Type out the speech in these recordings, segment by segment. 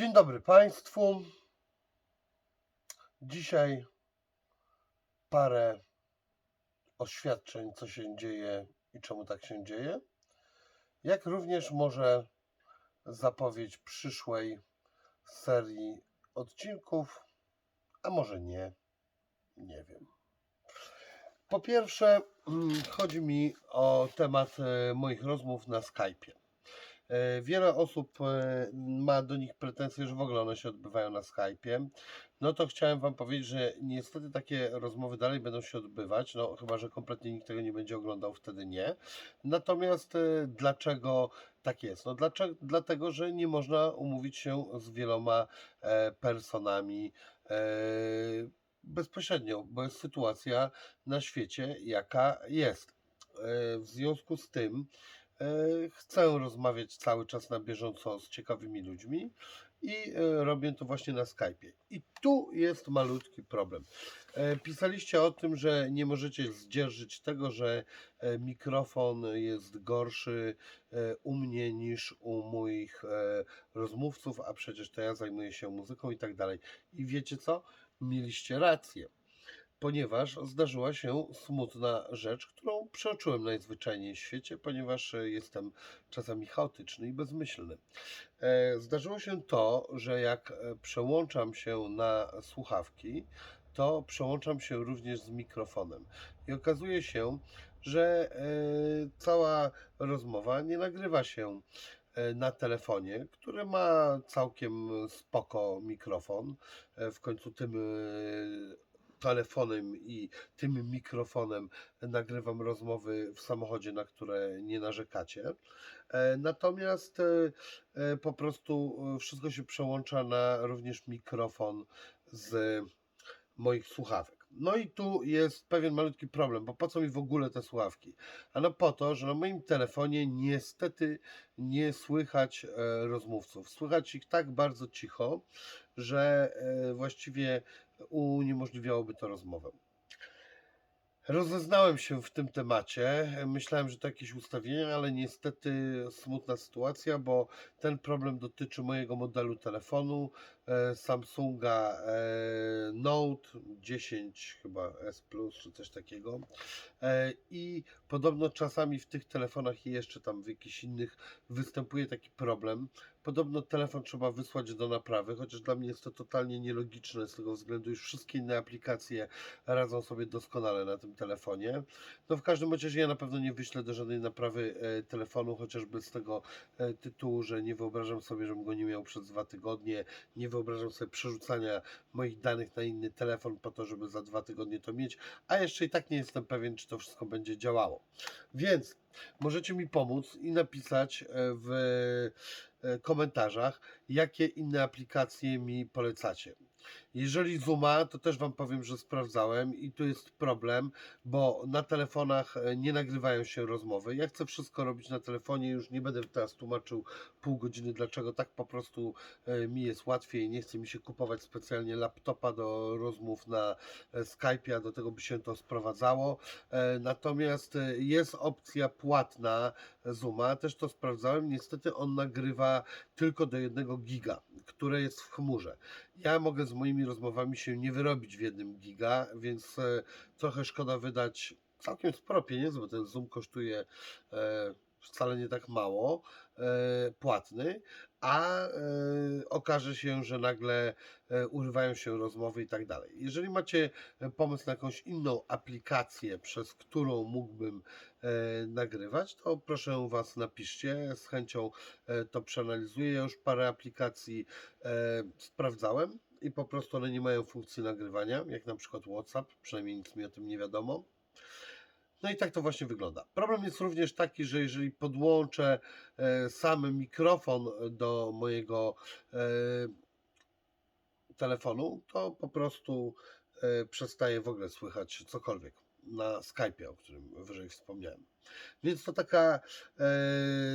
Dzień dobry Państwu. Dzisiaj parę oświadczeń, co się dzieje i czemu tak się dzieje, jak również może zapowiedź przyszłej serii odcinków, a może nie, nie wiem. Po pierwsze, mm, chodzi mi o temat e, moich rozmów na Skype'ie. E, Wiele osób e, ma do nich pretensje, że w ogóle one się odbywają na Skype'ie. No to chciałem Wam powiedzieć, że niestety takie rozmowy dalej będą się odbywać, no chyba, że kompletnie nikt tego nie będzie oglądał, wtedy nie. Natomiast e, dlaczego tak jest? No dlaczego? Dlatego, że nie można umówić się z wieloma personami bezpośrednio, bo jest sytuacja na świecie, jaka jest. W związku z tym chcę rozmawiać cały czas na bieżąco z ciekawymi ludźmi i e, robię to właśnie na Skype'ie. I tu jest malutki problem. E, Pisaliście o tym, że nie możecie zdzierżyć tego, że e, mikrofon jest gorszy e, u mnie niż u moich e, rozmówców, a przecież to ja zajmuję się muzyką i tak dalej. I wiecie co? Mieliście rację ponieważ zdarzyła się smutna rzecz, którą przeoczyłem najzwyczajniej w świecie, ponieważ e, jestem czasami chaotyczny i bezmyślny. E, Zdarzyło się to, że jak e, przełączam się na słuchawki, to przełączam się również z mikrofonem. I okazuje się, że cała rozmowa nie nagrywa się na telefonie, który ma całkiem spoko mikrofon. W końcu tym telefonem i tym mikrofonem nagrywam rozmowy w samochodzie, na które nie narzekacie. E, Natomiast e, e, po prostu wszystko się przełącza na również mikrofon z moich słuchawek. No i tu jest pewien malutki problem, bo po co mi w ogóle te słuchawki? Ano po to, że na moim telefonie niestety nie słychać rozmówców. Słychać ich tak bardzo cicho, że e, właściwie uniemożliwiałoby to rozmowę. Rozeznałem się w tym temacie. Myślałem, że to jakieś ustawienia, ale niestety smutna sytuacja, bo ten problem dotyczy mojego modelu telefonu e, Samsunga e, Note 10 chyba S Plus czy coś takiego. E, I podobno czasami w tych telefonach i jeszcze tam w jakichś innych występuje taki problem. Podobno telefon trzeba wysłać do naprawy, chociaż dla mnie jest to totalnie nielogiczne z tego względu, iż wszystkie inne aplikacje radzą sobie doskonale na tym telefonie. No w każdym razie ja na pewno nie wyślę do żadnej naprawy e, telefonu, chociażby z tego e, tytułu, że nie wyobrażam sobie, żebym go nie miał przez dwa tygodnie, nie wyobrażam sobie przerzucania moich danych na inny telefon po to, żeby za dwa tygodnie to mieć, a jeszcze i tak nie jestem pewien, czy to wszystko będzie działało. Więc możecie mi pomóc i napisać e, w e, komentarzach, jakie inne aplikacje mi polecacie. Jeżeli Zooma, to też Wam powiem, że sprawdzałem i tu jest problem, bo na telefonach e, nie nagrywają się rozmowy. Ja chcę wszystko robić na telefonie, już nie będę teraz tłumaczył pół godziny, dlaczego tak po prostu e, mi jest łatwiej. Nie chce mi się kupować specjalnie laptopa do rozmów na e, Skype, a do tego by się to sprowadzało. Natomiast jest opcja płatna Zooma, też to sprawdzałem. Niestety on nagrywa tylko do jednego giga, które jest w chmurze. Ja mogę z moimi rozmowami się nie wyrobić w jednym giga, więc e, trochę szkoda wydać całkiem sporo pieniędzy, bo ten Zoom kosztuje e, wcale nie tak mało, e, płatny, a okaże się, że nagle urywają się rozmowy i tak dalej. Jeżeli macie pomysł na jakąś inną aplikację, przez którą mógłbym nagrywać, to proszę Was napiszcie, z chęcią to przeanalizuję. Ja już parę aplikacji sprawdzałem i po prostu one nie mają funkcji nagrywania, jak na przykład WhatsApp, przynajmniej nic mi o tym nie wiadomo. No i tak to właśnie wygląda. Problem jest również taki, że jeżeli podłączę e, sam mikrofon do mojego e, telefonu, to po prostu e, przestaje w ogóle słychać cokolwiek na Skype'ie, o którym wyżej wspomniałem. Więc to taka e,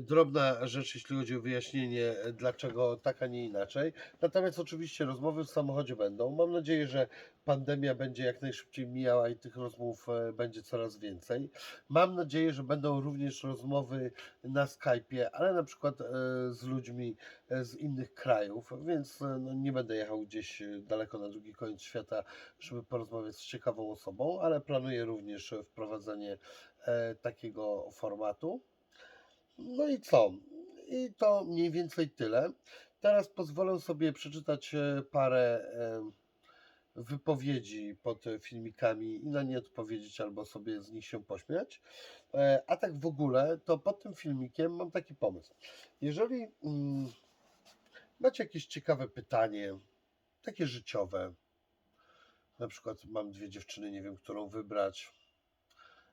drobna rzecz, jeśli chodzi o wyjaśnienie, e, dlaczego tak, a nie inaczej. Natomiast oczywiście rozmowy w samochodzie będą. Mam nadzieję, że pandemia będzie jak najszybciej mijała i tych rozmów e, będzie coraz więcej. Mam nadzieję, że będą również rozmowy na Skype'ie, ale na przykład e, z ludźmi e, z innych krajów, więc no, nie będę jechał gdzieś daleko na drugi koniec świata, żeby porozmawiać z ciekawą osobą, ale planuję również wprowadzenie takiego formatu. No i co? I to mniej więcej tyle. Teraz pozwolę sobie przeczytać parę wypowiedzi pod filmikami i na nie odpowiedzieć albo sobie z nich się pośmiać. E, A tak w ogóle, to pod tym filmikiem mam taki pomysł. Jeżeli mm, macie jakieś ciekawe pytanie, takie życiowe, na przykład mam dwie dziewczyny, nie wiem, którą wybrać,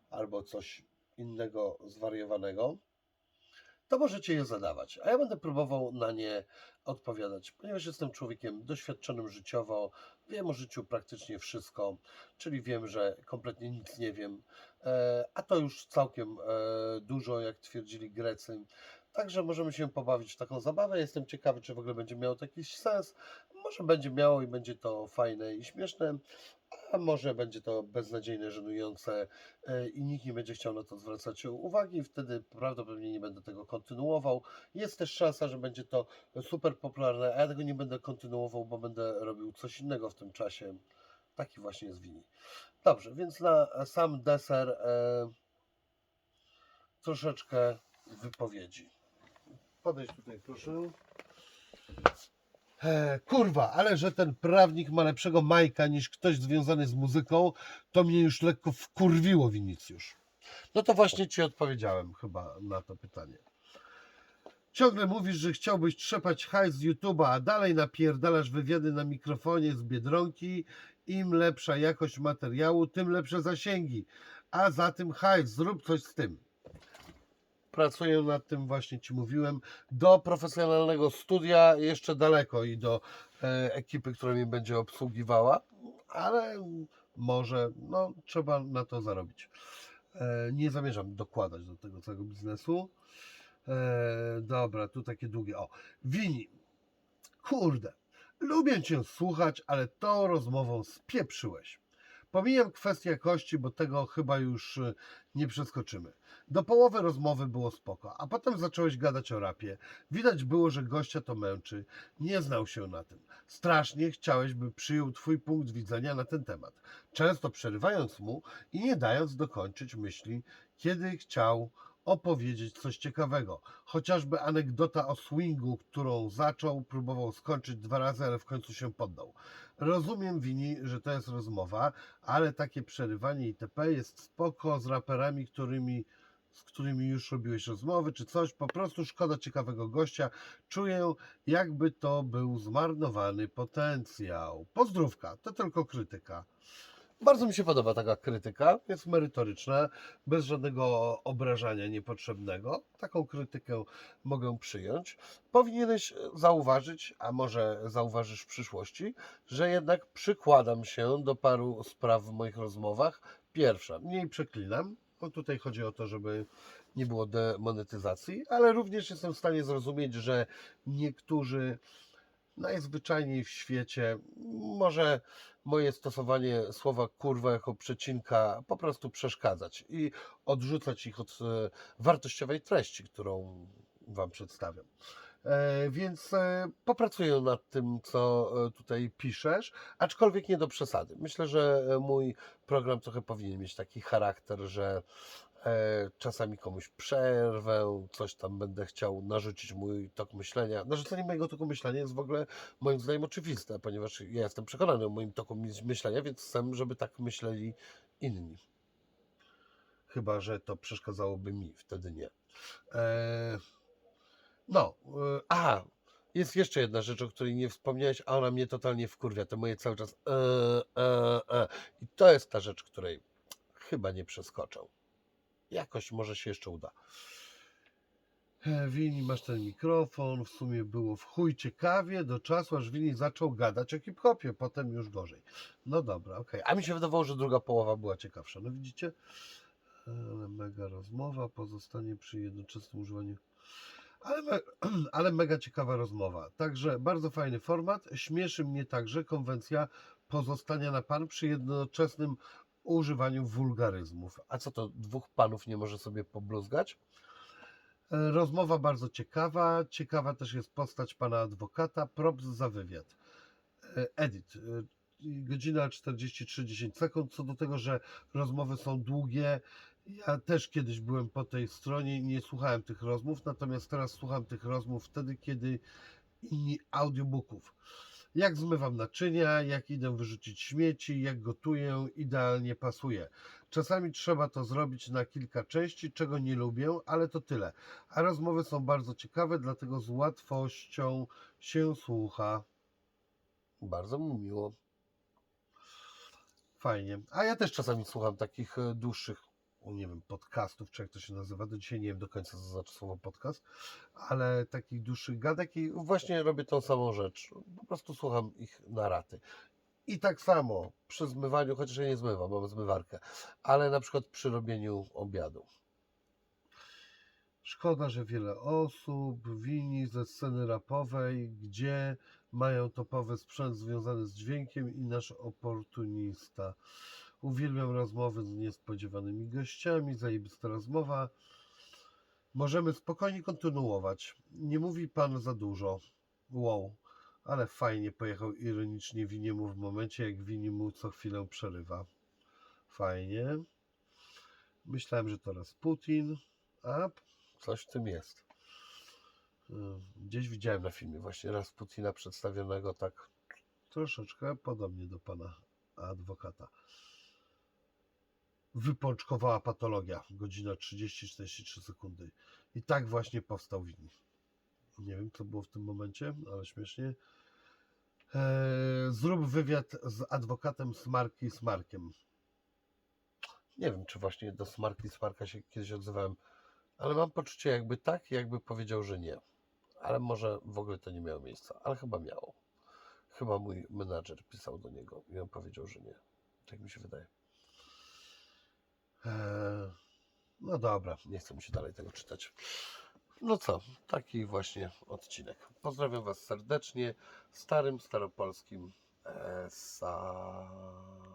albo coś innego zwariowanego, to możecie je zadawać, a ja będę próbował na nie odpowiadać, ponieważ jestem człowiekiem doświadczonym życiowo, wiem o życiu praktycznie wszystko, czyli wiem, że kompletnie nic nie wiem, e, a to już całkiem e, dużo, jak twierdzili Grecy. Także możemy się pobawić w taką zabawę. Jestem ciekawy, czy w ogóle będzie miało to jakiś sens. Może będzie miało i będzie to fajne i śmieszne, a może będzie to beznadziejne, żenujące e, i nikt nie będzie chciał na to zwracać uwagi. Wtedy prawdopodobnie nie będę tego kontynuował. Jest też szansa, że będzie to super popularne, a ja tego nie będę kontynuował, bo będę robił coś innego w tym czasie. Taki właśnie jest wini. Dobrze, więc na sam deser e, troszeczkę wypowiedzi. Podejdź tutaj, proszę. E, kurwa, ale że ten prawnik ma lepszego Majka niż ktoś związany z muzyką, to mnie już lekko wkurwiło, Winicjusz. No to właśnie Ci odpowiedziałem chyba na to pytanie. Ciągle mówisz, że chciałbyś trzepać hajs z YouTube'a, a dalej napierdalasz wywiady na mikrofonie z Biedronki. Im lepsza jakość materiału, tym lepsze zasięgi. A za tym hajs, zrób coś z tym. Pracuję nad tym, właśnie Ci mówiłem. Do profesjonalnego studia jeszcze daleko i do e, ekipy, która mnie będzie obsługiwała, ale może, no, trzeba na to zarobić. E, nie zamierzam dokładać do tego całego biznesu. E, dobra, tu takie długie. O, Wini. Kurde, lubię Cię słuchać, ale tą rozmową spieprzyłeś. Pomijam kwestię jakości, bo tego chyba już e, nie przeskoczymy. Do połowy rozmowy było spoko, a potem zacząłeś gadać o rapie. Widać było, że gościa to męczy. Nie znał się na tym. Strasznie chciałeś, by przyjął Twój punkt widzenia na ten temat, często przerywając mu i nie dając dokończyć myśli, kiedy chciał opowiedzieć coś ciekawego. Chociażby anegdota o swingu, którą zaczął, próbował skończyć dwa razy, ale w końcu się poddał. Rozumiem, Wini, że to jest rozmowa, ale takie przerywanie itp. jest spoko z raperami, którymi, z którymi już robiłeś rozmowy czy coś. Po prostu szkoda ciekawego gościa. Czuję, jakby to był zmarnowany potencjał. Pozdrówka, to tylko krytyka. Bardzo mi się podoba taka krytyka, jest merytoryczna, bez żadnego obrażania niepotrzebnego. Taką krytykę mogę przyjąć. Powinieneś zauważyć, a może zauważysz w przyszłości, że jednak przykładam się do paru spraw w moich rozmowach. Pierwsza, mniej przeklinam. No tutaj chodzi o to, żeby nie było demonetyzacji, ale również jestem w stanie zrozumieć, że niektórzy najzwyczajniej w świecie może moje stosowanie słowa kurwa jako przecinka po prostu przeszkadzać i odrzucać ich od e, wartościowej treści, którą Wam przedstawiam. E, Więc e, popracuję nad tym, co e, tutaj piszesz, aczkolwiek nie do przesady. Myślę, że mój program trochę powinien mieć taki charakter, że czasami komuś przerwę, coś tam będę chciał narzucić mój tok myślenia. Narzucenie mojego toku myślenia jest w ogóle moim zdaniem oczywiste, ponieważ ja jestem przekonany o moim toku myśl- myślenia, więc chcę, żeby tak myśleli inni. Chyba, że to przeszkadzałoby mi, wtedy nie. E, no, e, a, jest jeszcze jedna rzecz, o której nie wspomniałeś, a ona mnie totalnie wkurwia. To moje cały czas e, e, e. I to jest ta rzecz, której chyba nie przeskoczę. Jakoś może się jeszcze uda. E, Wini, masz ten mikrofon, w sumie było w chuj ciekawie, do czasu aż Wini zaczął gadać o hip-hopie, potem już gorzej. No dobra, okej. A mi się wydawało, że druga połowa była ciekawsza. No widzicie? Ale mega rozmowa, pozostanie przy jednoczesnym używaniu. Ale, me, ale mega ciekawa rozmowa. Także bardzo fajny format. Śmieszy mnie także konwencja pozostania na pan przy jednoczesnym używaniu wulgaryzmów. A co to, dwóch panów nie może sobie pobluzgać? E, Rozmowa bardzo ciekawa. Ciekawa też jest postać pana adwokata. Props za wywiad. E, Edit. e, Godzina 43-10 sekund. Co do tego, że rozmowy są długie. Ja też kiedyś byłem po tej stronie i nie słuchałem tych rozmów, natomiast teraz słucham tych rozmów wtedy, kiedy i audiobooków. Jak zmywam naczynia, jak idę wyrzucić śmieci, jak gotuję, idealnie pasuje. Czasami trzeba to zrobić na kilka części, czego nie lubię, ale to tyle. A rozmowy są bardzo ciekawe, dlatego z łatwością się słucha. Bardzo mi miło. Fajnie. A ja też czasami słucham takich e, dłuższych, nie wiem, podcastów, czy jak to się nazywa. Do dzisiaj nie wiem do końca, co znaczy słowo podcast, ale takich dłuższych gadek i Właśnie robię tą samą rzecz. Po prostu słucham ich na raty. I tak samo. Przy zmywaniu, chociaż ja nie zmywam, mam zmywarkę, ale na przykład przy robieniu obiadu. Szkoda, że wiele osób wini ze sceny rapowej, gdzie mają topowy sprzęt związany z dźwiękiem i nasz oportunista. Uwielbiam rozmowy z niespodziewanymi gościami, zajebista rozmowa. Możemy spokojnie kontynuować. Nie mówi pan za dużo. Wow, ale fajnie pojechał ironicznie Winiemu w momencie, jak Wini mu co chwilę przerywa. Fajnie. Myślałem, że to Putin. A Coś w tym jest. y, Gdzieś widziałem na filmie właśnie raz Putina przedstawionego tak. troszeczkę podobnie do pana adwokata. Wypączkowała patologia, godzina 30-43 sekundy. I tak właśnie powstał Wini. Nie wiem, co było w tym momencie, ale śmiesznie. Eee, zrób wywiad z adwokatem Smarki Smarkiem. Nie wiem, czy właśnie do Smarki Smarka się kiedyś odzywałem, ale mam poczucie jakby tak, jakby powiedział, że nie. Ale może w ogóle to nie miało miejsca, ale chyba miało. Chyba mój menadżer pisał do niego i on powiedział, że nie. Tak mi się wydaje. Eee, no dobra. Nie chcę mi się dalej tego czytać. No co, taki właśnie odcinek. Pozdrawiam Was serdecznie, starym, staropolskim ESA.